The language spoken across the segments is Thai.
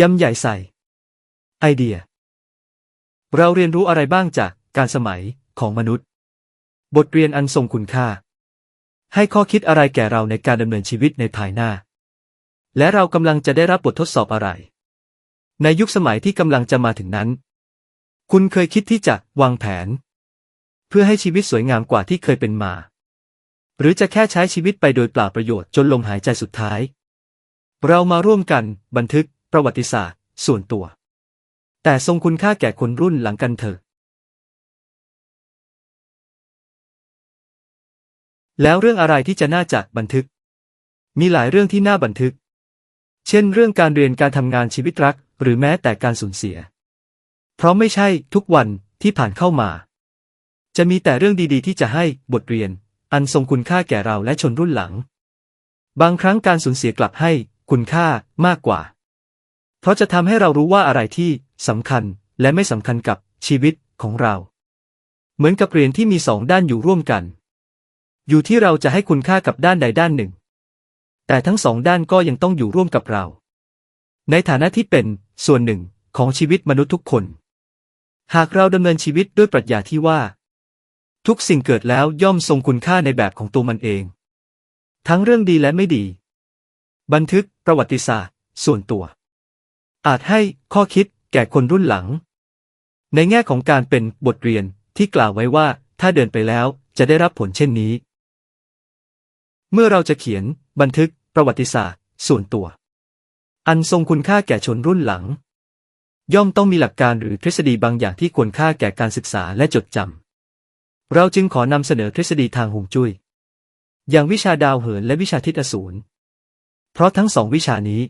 ยำใหญ่ใส่ ไอเดีย เราเรียนรู้อะไรบ้างจากการสมัยของมนุษย์ บทเรียนอันทรงคุณค่า ให้ข้อคิดอะไรแก่เราในการดำเนินชีวิตในภายหน้า และเรากำลังจะได้รับบททดสอบอะไร ในยุคสมัยที่กำลังจะมาถึงนั้น คุณเคยคิดที่จะวางแผน เพื่อให้ชีวิตสวยงามกว่าที่เคยเป็นมา หรือจะแค่ใช้ชีวิตไปโดยเปล่าประโยชน์จนลมหายใจสุดท้าย เรามาร่วมกันบันทึก ประวัติศาสตร์ ส่วนตัว แต่ทรงคุณค่าแก่คนรุ่นหลังกันเถอะ แล้วเรื่องอะไรที่จะน่าจะบันทึก มีหลายเรื่องที่น่าบันทึก เช่น เรื่องการเรียนการทำงานชีวิตรัก หรือแม้แต่การสูญเสีย เพราะไม่ใช่ทุกวันที่ผ่านเข้ามา จะมีแต่เรื่องดีๆ ที่จะให้บทเรียน อันทรงคุณค่าแก่เราและชนรุ่นหลัง บางครั้งการสูญเสียกลับให้คุณค่ามากกว่า ราะจะทำให้เรารู้ว่าอะไรที่สำคัญและไม่สำคัญกับชีวิตของเรา เหมือนกับเหรียญที่มีสองด้านอยู่ร่วมกัน อยู่ที่เราจะให้คุณค่ากับด้านใดด้านหนึ่ง แต่ทั้งสองด้านก็ยังต้องอยู่ร่วมกับเรา ในฐานะที่เป็นส่วนหนึ่งของชีวิตมนุษย์ทุกคน หากเราดำเนินชีวิตด้วยปรัชญาที่ว่า ทุกสิ่งเกิดแล้วย่อมทรงคุณค่าในแบบของตัวมันเอง ทั้งเรื่องดีและไม่ดี บันทึกประวัติศาสตร์ ส่วนตัว อาจให้ข้อคิดแก่คนรุ่นหลัง ในแง่ของการเป็นบทเรียนที่กล่าวไว้ว่า ถ้าเดินไปแล้วจะได้รับผลเช่นนี้ เมื่อเราจะเขียนบันทึกประวัติศาสตร์ ส่วนตัว อันทรงคุณค่าแก่ชนรุ่นหลัง ย่อมต้องมีหลักการหรือทฤษฎีบางอย่างที่ควรค่าแก่การศึกษาและจดจำเราจึงขอนำเสนอทฤษฎีทางฮวงจุ้ยอย่างวิชาดาวเหินและวิชาทิศอสูรเพราะทั้งสองวิชานี้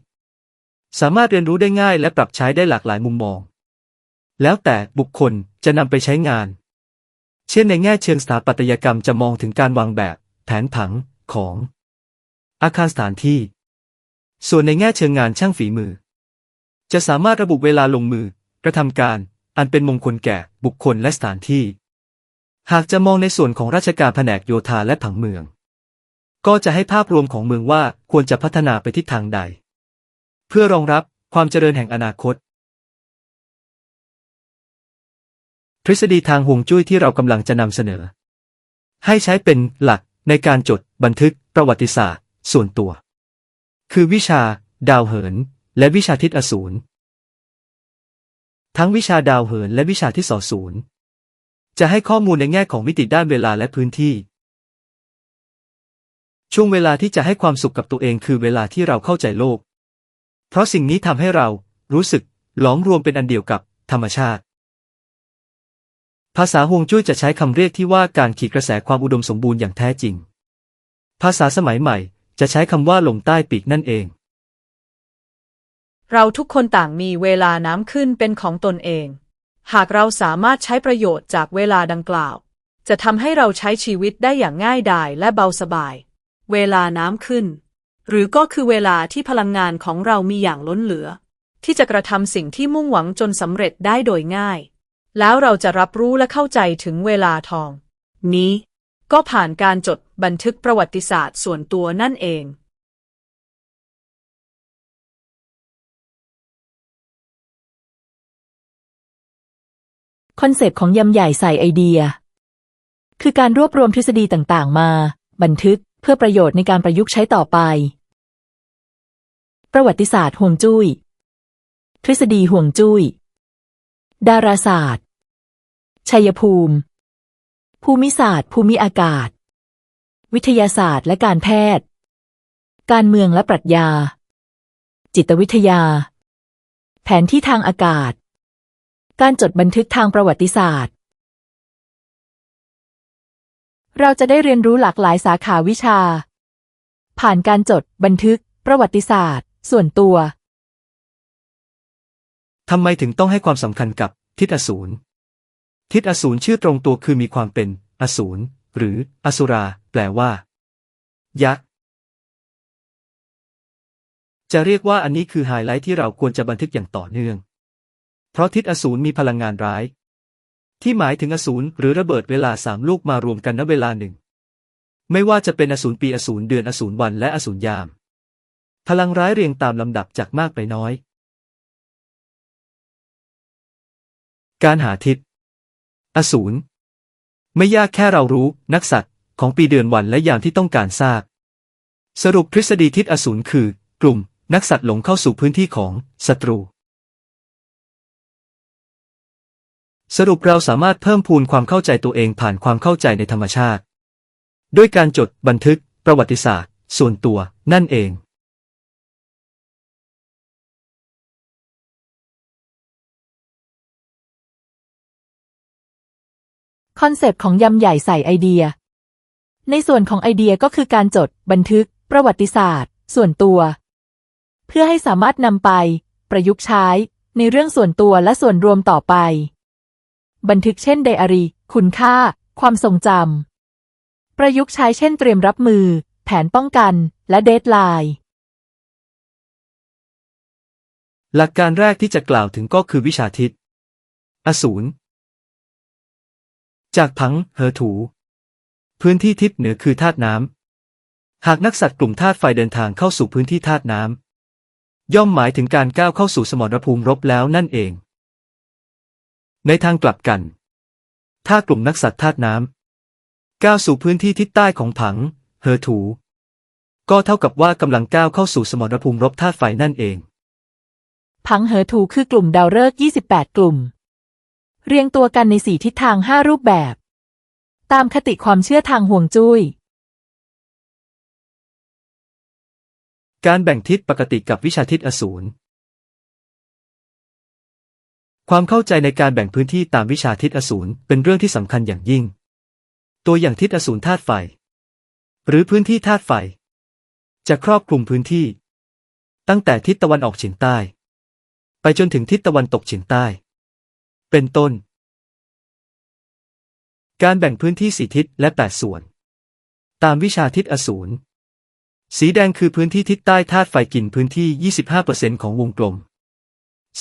สามารถเรียนรู้ได้ง่ายและปรับใช้ได้หลากหลายมุมมอง แล้วแต่บุคคลจะนำไปใช้งาน เช่นในแง่เชิงสถาปัตยกรรมจะมองถึงการวางแบบ แผนผังของ อาคารสถานที่ ส่วนในแง่เชิงงานช่างฝีมือ จะสามารถระบุเวลาลงมือกระทำการ อันเป็นมงคลแก่บุคคลและสถานที่ หากจะมองในส่วนของราชการแผนกโยธาและผังเมือง ก็จะให้ภาพรวมของเมืองว่าควรจะพัฒนาไปทิศทางใด เพื่อรองรับความเจริญแห่งอนาคต ทฤษฎีทางฮวงจุ้ยที่เรากำลังจะนำเสนอ ให้ใช้เป็นหลักในการจดบันทึกประวัติศาสตร์ ส่วนตัว คือวิชา ดาวเหิน และวิชาทิศอสูรทั้งวิชาดาวเหินและวิชาทิศสอสูรจะให้ข้อมูลในแง่ของมิติด้านเวลาและพื้นที่ ช่วงเวลาที่จะให้ความสุขกับตัวเองคือเวลาที่เราเข้าใจโลก ราะสิ่งนี้ทำให้เรารู้สึกหลอมรวมเป็นอันเดียวกับธรรมชาติ ภาษาฮวงจุ้ยจะใช้คำเรียกที่ว่าการขีดกระแสความอุดมสมบูรณ์อย่างแท้จริง ภาษาสมัยใหม่จะใช้คำว่าลมใต้ปีกนั่นเอง เราทุกคนต่างมีเวลาน้ำขึ้นเป็นของตนเอง หากเราสามารถใช้ประโยชน์จากเวลาดังกล่าว จะทำให้เราใช้ชีวิตได้อย่างง่ายดายและเบาสบาย เวลาน้ำขึ้น หรือก็คือเวลาที่พลังงานของเรามีอย่างล้นเหลือ ที่จะกระทำสิ่งที่มุ่งหวังจนสำเร็จได้โดยง่าย แล้วเราจะรับรู้และเข้าใจถึงเวลาทอง นี้ ก็ผ่านการจดบันทึกประวัติศาสตร์ส่วนตัวนั่นเองคอนเซปต์ของยำใหญ่ใส่ไอเดีย คือการรวบรวมทฤษฎีต่างๆ มา บันทึก พื่อประโยชน์ในการประยุกต์ใช้ต่อไป ประวัติศาสตร์ห่วงจุย้ย ทฤษฎีห่วงจุย้ย ดาราศาสตร์ ชัยภูมิ ภูมิศาสตร์ ภูมิอากาศ วิทยาศาสตร์และการแพทย์ การเมืองและปรัชญา จิตวิทยา แผนที่ทางอากาศ การจดบันทึกทางประวัติศาสตร์ เราจะได้เรียนรู้หลากหลายสาขาวิชา ผ่านการจด บันทึก ประวัติศาสตร์ ส่วนตัว ทำไมถึงต้องให้ความสำคัญกับ ทิศอสูร ทิศอสูรชื่อตรงตัวคือมีความเป็น อสูร หรือ อสุรา แปลว่า ยักษ์ จะเรียกว่าอันนี้คือไฮไลท์ที่เราควรจะบันทึกอย่างต่อเนื่อง เพราะทิศอสูรมีพลังงานร้าย ที่หมายถึงอสูรหรือระเบิดเวลาสามลูกมารวมกันณเวลาหนึ่ง ไม่ว่าจะเป็นอสูรปีอสูรเดือนอสูรวันและอสูรยาม พลังร้ายเรียงตามลำดับจากมากไปน้อย การหาทิศ อสูร ไม่ยากแค่เรารู้ นักสัตว์ ของปีเดือนวันและยามที่ต้องการทราบ สรุปทฤษฎีทิศอสูรคือ กลุ่ม นักสัตว์หลงเข้าสู่พื้นที่ของศัตรู สรุปเราสามารถเพิ่มพูนความเข้าใจตัวเองผ่านความเข้าใจในธรรมชาติ ด้วยการจดบันทึก ประวัติศาสตร์ ส่วนตัวนั่นเอง คอนเซปต์ของยำใหญ่ใส่ไอเดีย ในส่วนของไอเดียก็คือการจด บันทึก ประวัติศาสตร์ ส่วนตัว เพื่อให้สามารถนำไป ประยุกต์ใช้ ในเรื่องส่วนตัวและส่วนรวมต่อไป บันทึกเช่นไดอารี่ คุณค่า ความทรงจำ ประยุกต์ใช้เช่นเตรียมรับมือ แผนป้องกัน และเดทไลน์ หลักการแรกที่จะกล่าวถึงก็คือวิชาทิศ อสูร จากผังเหอถู พื้นที่ทิศเหนือคือธาตุน้ำ หากนักสัตว์กลุ่มธาตุไฟเดินทางเข้าสู่พื้นที่ธาตุน้ำ ย่อมหมายถึงการก้าวเข้าสู่สมรภูมิรบแล้วนั่นเอง ในทางกลับกัน ถ้ากลุ่มนักสัตว์ธาตุน้ำก้าวสู่พื้นที่ทิศใต้ของผัง เหอถู ก็เท่ากับว่ากำลังก้าวเข้าสู่สมรภูมิรบธาตุไฟนั่นเอง ผังเหอถูคือกลุ่มดาวฤกษ์28 กลุ่ม เรียงตัวกันในสี่ทิศทาง5รูปแบบ ตามคติความเชื่อทางห่วงจุ้ย การแบ่งทิศปกติกับวิชาทิศอสูร ความเข้าใจในการแบ่งพื้นที่ตามวิชาทิศอสูรเป็นเรื่องที่สำคัญอย่างยิ่ง ตัวอย่างทิศอสูรธาตุไฟ หรือพื้นที่ธาตุไฟ จะครอบคลุมพื้นที่ ตั้งแต่ทิศตะวันออกเฉียงใต้ ไปจนถึงทิศตะวันตกเฉียงใต้ เป็นต้น การแบ่งพื้นที่สี่ทิศและแปดส่วน ตามวิชาทิศอสูรสีแดงคือพื้นที่ทิศใต้ธาตุไฟกินพื้นที่ 25%ของวงกลม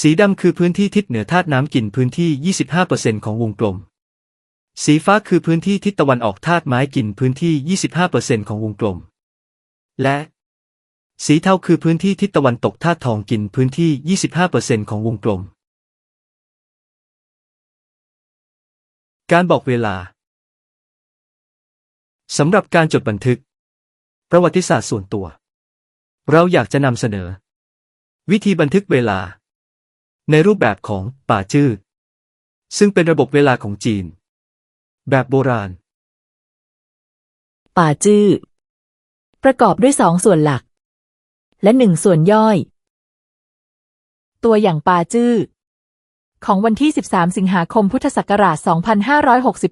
สีดำคือพื้นที่ทิศเหนือธาตุน้ำกินพื้นที่ 25%ของวงกลม สีฟ้าคือพื้นที่ทิศตะวันออกธาตุไม้กินพื้นที่ 25%ของวงกลม และ สีเทาคือพื้นที่ทิศตะวันตกธาตุทองกินพื้นที่ 25%ของวงกลม การบอกเวลา สำหรับการจดบันทึก ประวัติศาสตร์ส่วนตัว เราอยากจะนำเสนอ วิธีบันทึกเวลา ในรูปแบบของป่าจื้อซึ่งเป็นระบบเวลาของจีน แบบโบราณ ป่าจื้อประกอบด้วยสองส่วนหลัก และหนึ่งส่วนย่อย ตัวอย่างป่าจื้อของวันที่ 13 สิงหาคมพุทธศักราช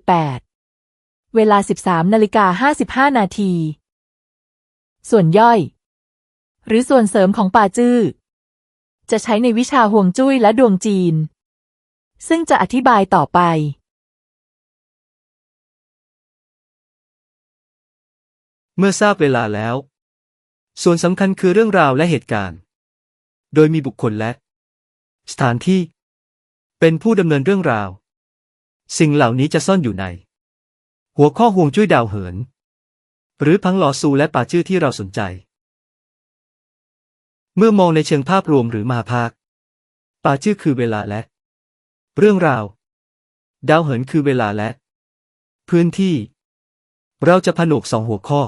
2568 เวลา 13นาฬิกา55 นาที ส่วนย่อย หรือส่วนเสริมของป่าจื้อ จะใช้ในวิชาห่วงจุ้ยและดวงจีน ซึ่งจะอธิบายต่อไป เมื่อทราบเวลาแล้ว ส่วนสำคัญคือเรื่องราวและเหตุการณ์ โดยมีบุคคลและ สถานที่ เป็นผู้ดำเนินเรื่องราว สิ่งเหล่านี้จะซ่อนอยู่ใน หัวข้อห่วงจุ้ยดาวเหิน หรือพังหลอซูและป่าชื่อที่เราสนใจ เมื่อมองในเชิงภาพรวมหรือมหาภาคป่าชื่อคือเวลาและ เรื่องราว ดาวเหินคือเวลาและ พื้นที่ เราจะผนวกสองหัวข้อ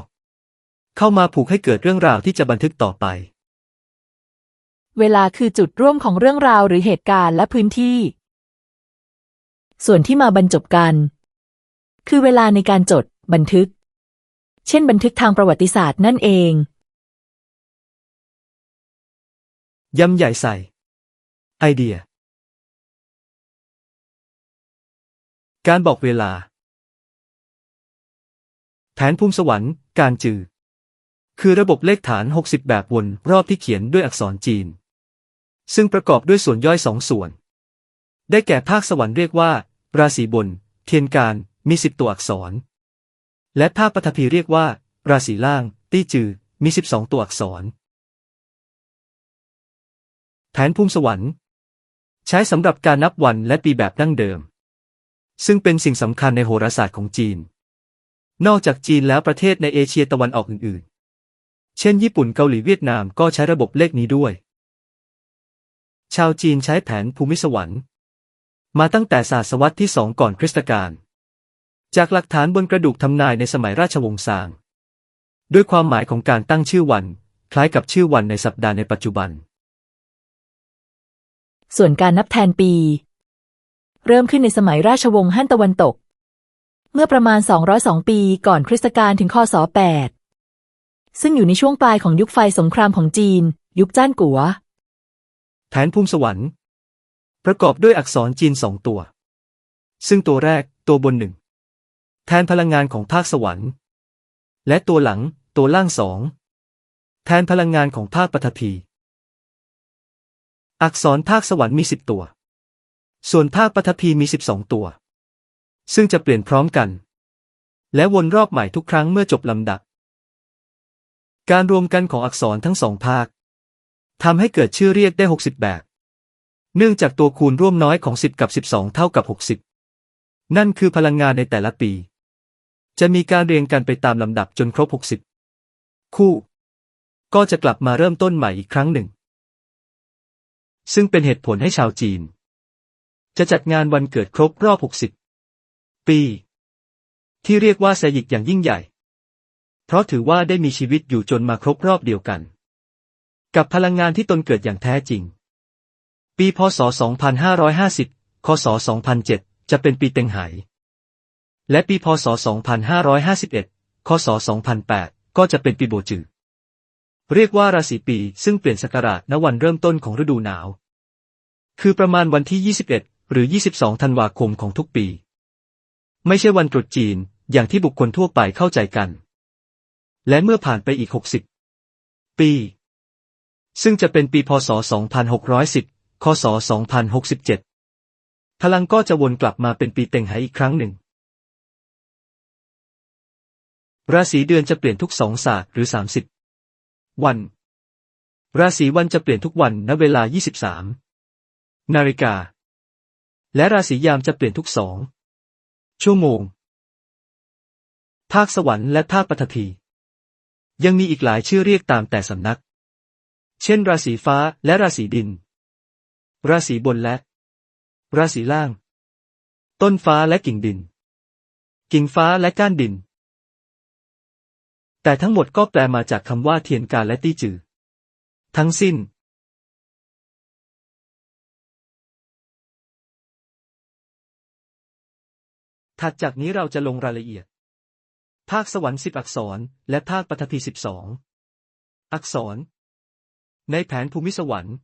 เข้ามาผูกให้เกิดเรื่องราวที่จะบันทึกต่อไป เวลาคือจุดร่วมของเรื่องราวหรือเหตุการณ์และพื้นที่ ส่วนที่มาบรรจบกัน คือเวลาในการจด บันทึก เช่นบันทึกทางประวัติศาสตร์นั่นเอง ยำใหญ่ใส่ ไอเดีย การบอกเวลา แผนภูมิสวรรค์ การจือ คือระบบเลขฐาน 60 แบบวนรอบที่เขียนด้วยอักษรจีน ซึ่งประกอบด้วยส่วนย่อยสองส่วน ได้แก่ภาคสวรรค์เรียกว่า ราศีบน เทียนการ มีสิบตัวอักษร และภาคปฐพีเรียกว่า ราศีล่าง ตี้จือ มี12ตัวอักษร แผนภูมิสวรรค์ ใช้สำหรับการนับวันและปีแบบดั้งเดิม ซึ่งเป็นสิ่งสำคัญในโหราศาสตร์ของจีน นอกจากจีนแล้วประเทศในเอเชียตะวันออกอื่นๆ เช่น ญี่ปุ่นเกาหลีเวียดนามก็ใช้ระบบเลขนี้ด้วย ชาวจีนใช้แผนภูมิสวรรค์ มาตั้งแต่ศาสวรรษที่สองก่อนคริสตกาลจากหลักฐานบนกระดูกทำนายในสมัยราชวงศ์ซาง ด้วยความหมายของการตั้งชื่อวัน คล้ายกับชื่อวันในสัปดาห์ในปัจจุบัน ส่วนการนับแทนปี เริ่มขึ้นในสมัยราชวงศ์ฮั่นตะวันตก เมื่อประมาณ 202 ปีก่อนคริสตกาลถึงคศ 8 ซึ่งอยู่ในช่วงปลายของยุคไฟสงครามของจีน ยุคจ้านกัว แผนภูมิสวรรค์ ประกอบด้วยอักษรจีนสองตัว ซึ่งตัวแรกตัวบนหนึ่งแทนพลังงานของภาคสวรรค์ และตัวหลังตัวล่างสองแทนพลังงานของภาคปฐพี อักษรภาคสวรรค์มีสิบตัว ส่วนภาคปฐพีมีสิบสองตัว ซึ่งจะเปลี่ยนพร้อมกัน และวนรอบใหม่ทุกครั้งเมื่อจบลำดับ การรวมกันของอักษรทั้งสองภาคทำให้เกิดชื่อเรียกได้ 60 แบบ เนื่องจากตัวคูณร่วมน้อยของ 10 กับ 12 เท่ากับ 60 นั่นคือพลังงานในแต่ละปี จะมีการเรียงกันไปตามลำดับจนครบ 60 คู่ ก็จะกลับมาเริ่มต้นใหม่อีกครั้งหนึ่ง ซึ่งเป็นเหตุผลให้ชาวจีน จะจัดงานวันเกิดครบรอบ 60 ปี ที่เรียกว่าแซยิกอย่างยิ่งใหญ่ เพราะถือว่าได้มีชีวิตอยู่จนมาครบรอบเดียวกัน กับพลังงานที่ตนเกิดอย่างแท้จริง ปีพศ 2550 คศ 2007 จะเป็นปีเต็งไห และปีพศ 2551 คศ 2008 ก็จะเป็นปีโบจือ เรียกว่าราศีปีซึ่งเปลี่ยนสกราชณวันเริ่มต้นของฤดูหนาว คือประมาณวันที่ 21 หรือ 22 ธันวาคมของทุกปี ไม่ใช่วันตรุษจีนอย่างที่บุคคลทั่วไปเข้าใจกัน และเมื่อผ่านไปอีก 60 ปี ซึ่งจะเป็นปีพศ 2610 คศ 2067 พลังก็จะวนกลับมาเป็นปีเต็งไหอีกครั้งหนึ่ง ราศีเดือนจะเปลี่ยนทุกสองศาสตร์หรือ 30 วัน ราศีวันจะเปลี่ยนทุกวันณเวลา 23 นาฬิกา และราศียามจะเปลี่ยนทุกสองชั่วโมง ภาคสวรรค์และภาคปฐพี ยังมีอีกหลายชื่อเรียกตามแต่สำนัก เช่น ราศีฟ้าและราศีดิน ราศีบนและ ราศีล่าง ต้นฟ้าและกิ่งดิน กิ่งฟ้าและก้านดิน แต่ทั้งหมดก็แปลมาจากคำว่าเทียนกาและตี้จือ ทั้งสิ้นถัดจากนี้เราจะลงรายละเอียด ภาคสวรรค์สิบอักษร และภาคปฐพีสิบสอง อักษร ในแผนภูมิสวรรค์